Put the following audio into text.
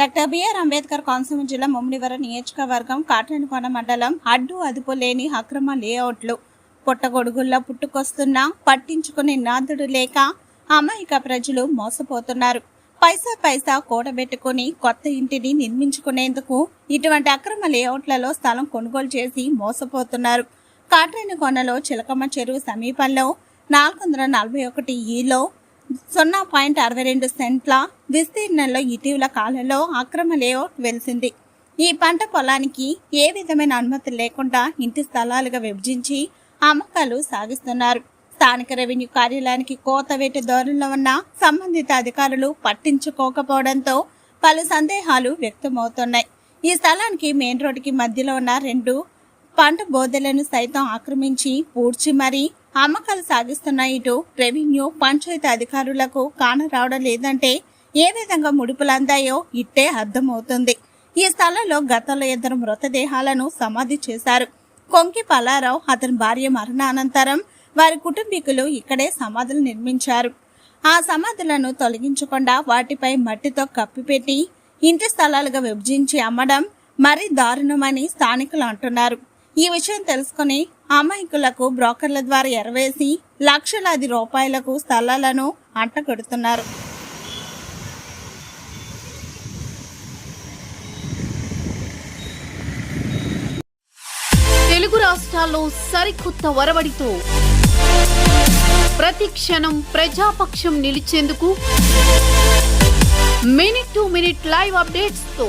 Doctor BR Ambedkar Konaseema జిల్లా ముమ్మిడివర నియోజకవర్గం కాట్రేనికోన మండలం అడ్డు అదుపు లేని అక్రమ లేఅవుట్లు పుట్టగొడుగుల్లో పుట్టుకొస్తున్న పట్టించుకునే నాదుడు లేక అమాయక ప్రజలు మోసపోతున్నారు. పైసా పైసా కూడబెట్టుకుని కొత్త ఇంటిని నిర్మించుకునేందుకు ఇటువంటి అక్రమ లేఅవుట్లలో స్థలం కొనుగోలు చేసి మోసపోతున్నారు. కాట్రేనికోనలో చిలకమ్మ చెరువు సమీపంలో నాలుగు వందల నలభై ఒకటి ఈలో సున్నా పాయింట్ అరవై రెండు సెంట్ల విస్తీర్ణంలో ఇటీవల కాలంలో అక్రమ లేఅవుట్ వెలిసింది. ఈ పంట పొలానికి ఏ విధమైన అనుమతి లేకుండా ఇంటి స్థలాలుగా విభజించి అమ్మకాలు సాగిస్తున్నారు. స్థానిక రెవెన్యూ కార్యాలయానికి కోతవేటి ధోరణిలో ఉన్న సంబంధిత అధికారులు పట్టించుకోకపోవడంతో పలు సందేహాలు వ్యక్తమవుతున్నాయి. ఈ స్థలానికి మెయిన్ రోడ్డుకి మధ్యలో ఉన్న రెండు పంట బోదెలను సైతం ఆక్రమించి పూడ్చి మరీ అమ్మకాలు సాగిస్తున్న ఇటు రెవెన్యూ పంచాయతీ అధికారులకు కానరావడం లేదంటే ఏ విధంగా ముడుపులు అందాయో ఇట్టే అర్థమవుతుంది. ఈ స్థలంలో గతంలో ఇద్దరు మృతదేహాలను సమాధి చేశారు. కొంకి పల్లారావు అతని భార్య మరణానంతరం వారి కుటుంబీకులు ఇక్కడే సమాధులు నిర్మించారు. ఆ సమాధులను తొలగించకుండా వాటిపై మట్టితో కప్పిపెట్టి ఇంటి స్థలాలుగా విభజించి అమ్మడం మరీ దారుణమని స్థానికులు అంటున్నారు. ఈ విషయం తెలుసుకుని అమాయకులకు బ్రోకర్ల ద్వారా ఎరవేసి లక్షలాది రూపాయలకు స్థలాలను అంటగొడుతున్నారు. తెలుగు రాష్ట్రాల్లో సరికొత్త వరవడితో ప్రతి క్షణం ప్రజాపక్షం నిలిచేందుకు మినిట్ టు మినిట్ లైవ్ అప్డేట్స్తో